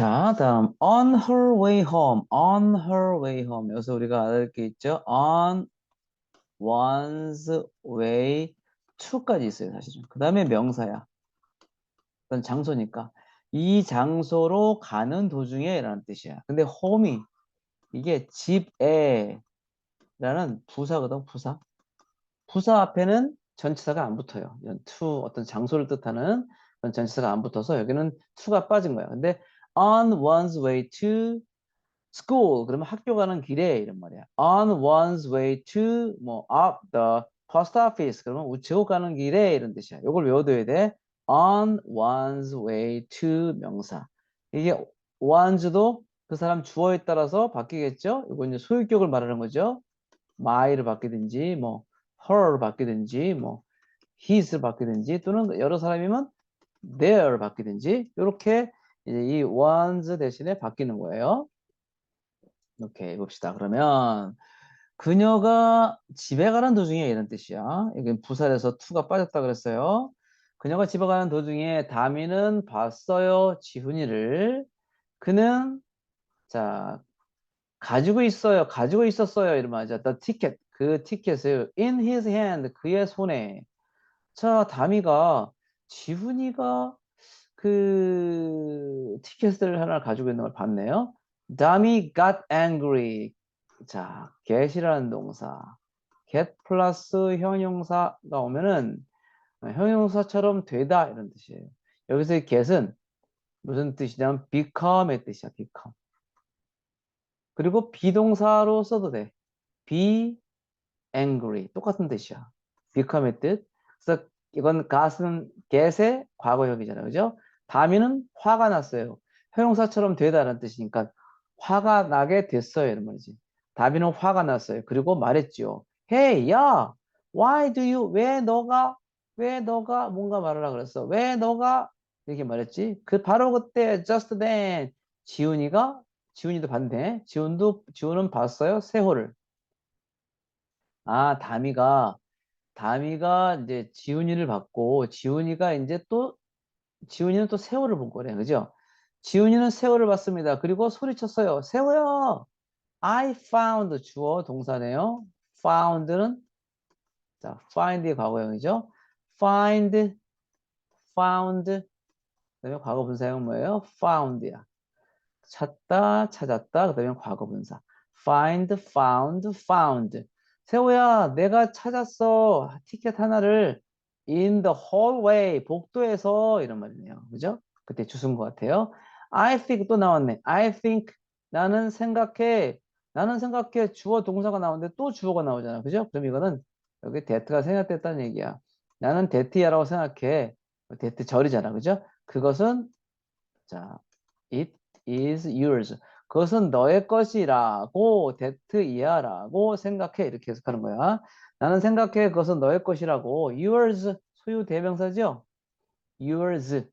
자, 다음 on her way home, on her way home. 여기서 우리가 알을 게 있죠. on one's way to까지 있어요, 사실은. 그 다음에 명사야. 그건 장소니까. 이 장소로 가는 도중에 라는 뜻이야. 근데 home이 이게 집에 라는 부사거든, 부사. 부사 앞에는 전치사가 안 붙어요. 이런 to 어떤 장소를 뜻하는 전치사가 안 붙어서 여기는 to가 빠진 거야. 근데 on one's way to school 그러면 학교 가는 길에 이런 말이야. on one's way to 뭐 up the post office 그러면 우체국 가는 길에 이런 뜻이야. 이걸 외워둬야 돼. on one's way to 명사. 이게 one's도 그 사람 주어에 따라서 바뀌겠죠? 이거 이제 소유격을 말하는 거죠. my를 바뀌든지 뭐 her를 바뀌든지 뭐 his를 바뀌든지 또는 여러 사람이면 their를 바뀌든지 이렇게 이제 이 one's 대신에 바뀌는 거예요. 이렇게 봅시다. 그러면 그녀가 집에 가는 도중에 이런 뜻이야. 이게 부사에서 to가 빠졌다 그랬어요. 그녀가 집에 가는 도중에 다미는 봤어요. 지훈이를. 그는 자 가지고 있어요. 가지고 있었어요. 이러면 하죠. the ticket. 그 티켓을 in his hand. 그의 손에. 자, 다미가 지훈이가 그 티켓을 하나 가지고 있는 걸 봤네요. 다미 got angry. 자, get이라는 동사. get 플러스 형용사가 오면은 형용사처럼 되다 이런 뜻이에요. 여기서 get은 무슨 뜻이냐면 become의 뜻이야. become. 그리고 비동사로 써도 돼. be angry. 똑같은 뜻이야. become의 뜻. 그래서 이건 got은 get의 과거형이잖아요. 그죠? 다미는 화가 났어요. 형용사처럼 되다라는 뜻이니까 화가 나게 됐어요. 이런 말이지. 다미는 화가 났어요. 그리고 말했지요. Hey, 야, why do you, 왜 너가, 왜 너가 뭔가 말하라 그랬어. 왜 너가 이렇게 말했지. 그 바로 그때 just then 지훈이가 지훈이도 봤네. 지훈도 지훈은 봤어요. 세호를. 아, 다미가 다미가 이제 지훈이를 봤고 지훈이가 이제 또 지훈이는 또 세월을 본 거래. 그죠? 지훈이는 세월을 봤습니다. 그리고 소리쳤어요. 세호야! I found 주어 동사네요. found는 자, find의 과거형이죠. find, found 그다음에 과거 분사형 뭐예요? found야. 찾다, 찾았다. 그다음에 과거 분사. find, found, found. 세호야, 내가 찾았어. 티켓 하나를 in the hallway 복도에서 이런 말이네요. 그죠? 그때 주순 것 같아요. I think 또 나왔네. I think 나는 생각해. 나는 생각해 주어 동사가 나오는데 또 주어가 나오잖아. 그죠? 그럼 이거는 여기 that가 생략됐다는 얘기야. 나는 that야라고 생각해. that 절이잖아. 그죠? 그것은 자, it is yours. 그것은 너의 것이라고 that이야라고 생각해. 이렇게 해석하는 거야. 나는 생각해 그것은 너의 것이라고 yours 소유 대명사죠. yours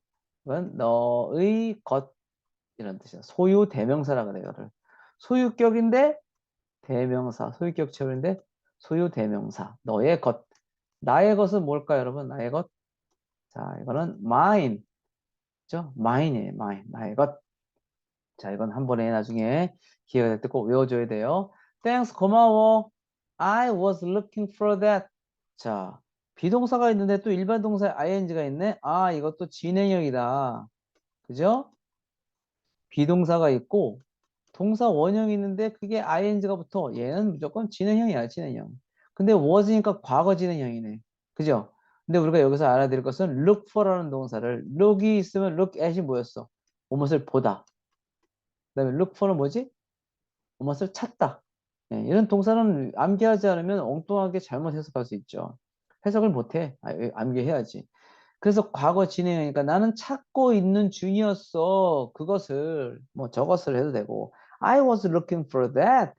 은 너의 것 이런 뜻이야. 소유 대명사라 그래요. 이거를. 소유격인데 대명사 소유격 체험인데 소유 대명사 너의 것 나의 것은 뭘까요 여러분 나의 것 자 이거는 mine 죠 mine이에요 mine 나의 것 자 이건 한 번에 나중에 기회가 될 때 꼭 외워줘야 돼요 thanks 고마워 I was looking for that. 자, 비동사가 있는데 또 일반 동사에 ing가 있네. 아, 이것도 진행형이다. 그죠? 비동사가 있고 동사 원형이 있는데 그게 ing가 붙어. 얘는 무조건 진행형이야, 진행형. 근데 was니까 과거 진행형이네. 그죠? 근데 우리가 여기서 알아야 될 것은 look for라는 동사를 look이 있으면 look at이 뭐였어? 무엇을 보다. 그 다음에 look for는 뭐지? 무엇을 찾다. 네, 이런 동사는 암기하지 않으면 엉뚱하게 잘못 해석할 수 있죠. 해석을 못해. 아, 암기해야지. 그래서 과거 진행하니까 나는 찾고 있는 중이었어. 그것을 뭐 저것을 해도 되고 I was looking for that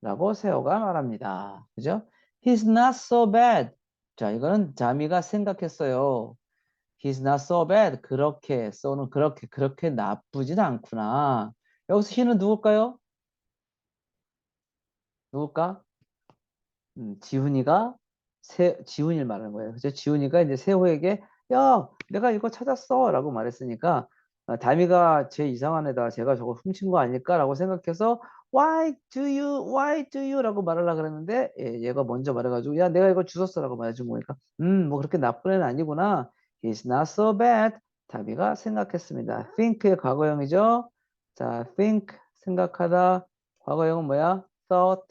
라고 세호가 말합니다. 그죠? He's not so bad. 자, 이거는 자미가 생각했어요. He's not so bad. 그렇게, so는 그렇게, 그렇게 나쁘진 않구나. 여기서 he는 누굴까요? 누굴까? 음, 지훈이가 세, 지훈이를 말하는 거예요. 그죠? 지훈이가 이제 세호에게 야, 내가 이거 찾았어 라고 말했으니까 아, 다미가 제 이상한 애다. 제가 저거 훔친 거 아닐까라고 생각해서 Why do you, why do you? 라고 말하려고 그랬는데 예, 얘가 먼저 말해가지고 야 내가 이거 주웠어라고 말해준 거니까 음 뭐 그렇게 나쁜 애는 아니구나. He's not so bad. 다미가 생각했습니다. think의 과거형이죠. 자, think 생각하다. 과거형은 뭐야? thought.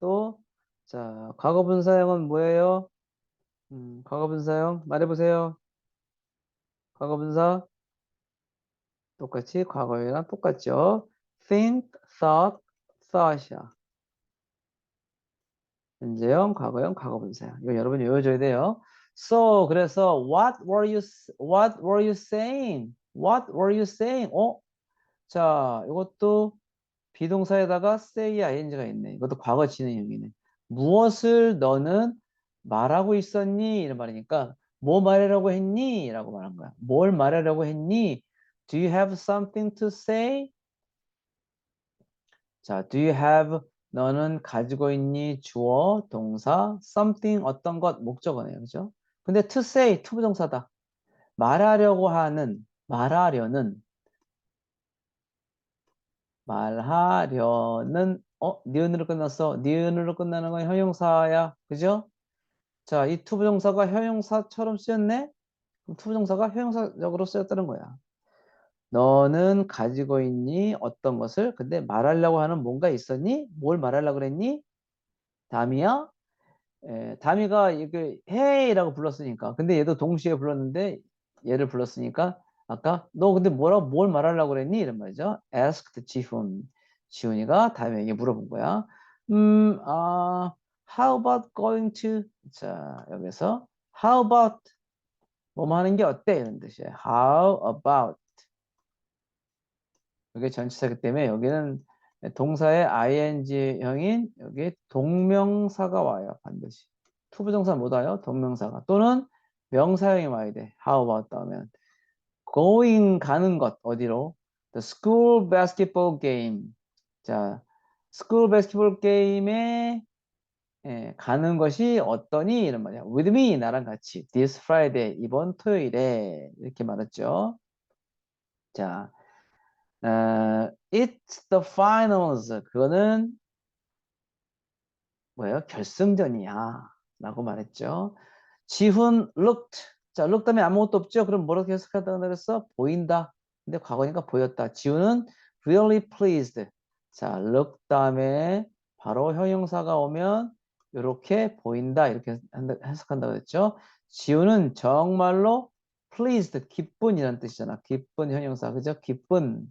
또 자, 과거분사형은 뭐예요? 음, 과거분사형 말해보세요. 과거분사 똑같이 과거형이랑 똑같죠. think, thought, thought이야. 현재형, 과거형, 과거분사형. 이거 여러분 외워줘야 돼요. So 그래서 what were you what were you saying? What were you saying? 어? 자, 이것도 비동사에다가 say ing가 있네. 이것도 과거 진행형이네. 무엇을 너는 말하고 있었니? 이런 말이니까 뭐 말하려고 했니? 라고 말한 거야. 뭘 말하려고 했니? Do you have something to say? 자, do you have 너는 가지고 있니? 주어, 동사, something 어떤 것 목적어네요. 그죠? 근데 to say 투부정사다. 말하려고 하는 말하려는 말하려는 어 니은으로 끝났어. 니은으로 끝나는 건 형용사야. 그죠? 자, 이 투부정사가 형용사처럼 쓰였네. 투부정사가 형용사적으로 쓰였다는 거야. 너는 가지고 있니? 어떤 것을? 근데 말하려고 하는 뭔가 있었니? 뭘 말하려고 그랬니? 다미야? 에, 다미가 이게 헤이라고 불렀으니까. 근데 얘도 동시에 불렀는데 얘를 불렀으니까 아까 너 근데 뭐라고 뭘 말하려고 그랬니? 이런 말이죠. asked 지훈. 지훈이가 다미에게 물어본 거야. 음, 아, how about going to? 자, 여기서 how about 뭐뭐 하는 게 어때? 이런 뜻이에요. how about 이게 전치사기 때문에 여기는 동사의 ing형인 여기 동명사가 와요. 반드시. 투부정사 못 와요. 동명사가. 또는 명사형이 와야 돼. how about 다음엔. Going 가는 것 어디로? The school basketball game. 자, school basketball game에 예, 가는 것이 어떠니? 이런 말이야. With me 나랑 같이. This Friday 이번 토요일에 이렇게 말했죠. 자, 어, it's the finals. 그거는 뭐예요? 결승전이야. 라고 말했죠. 지훈 looked. 자, look 다음에 아무것도 없죠? 그럼 뭐라고 해석하다 그랬어? 보인다. 근데 과거니까 보였다. 지훈은 really pleased. 자, look 다음에 바로 형용사가 오면 이렇게 보인다. 이렇게 해석한다고 그랬죠. 지훈은 정말로 pleased, 기쁜이라는 뜻이잖아. 기쁜 형용사. 그죠? 기쁜.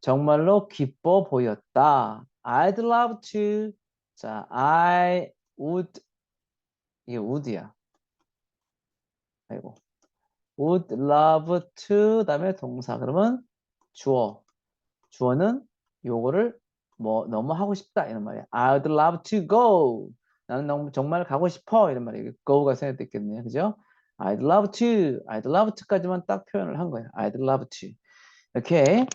정말로 기뻐 보였다. I'd love to. 자, I would. 이게 would야. 아이고. would love to 다음에 동사. 그러면 주어. 주어는 요거를 뭐 너무 하고 싶다 이런 말이야. I'd love to go. 나는 너무 정말 가고 싶어 이런 말이에요. go가 생각됐겠네요. 그죠? I'd love to. I'd love to까지만 딱 표현을 한 거예요. I'd love to. 이렇게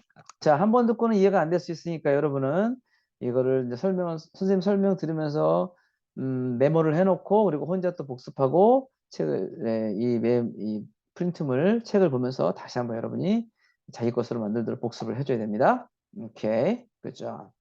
자, 한 번 듣고는 이해가 안 될 수 있으니까 여러분은 이거를 이제 설명, 선생님 설명 들으면서 음, 메모를 해놓고 그리고 혼자 또 복습하고 책을 네, 이, 이 프린트물 책을 보면서 다시 한번 여러분이 자기 것으로 만들도록 복습을 해줘야 됩니다. 오케이, 그죠?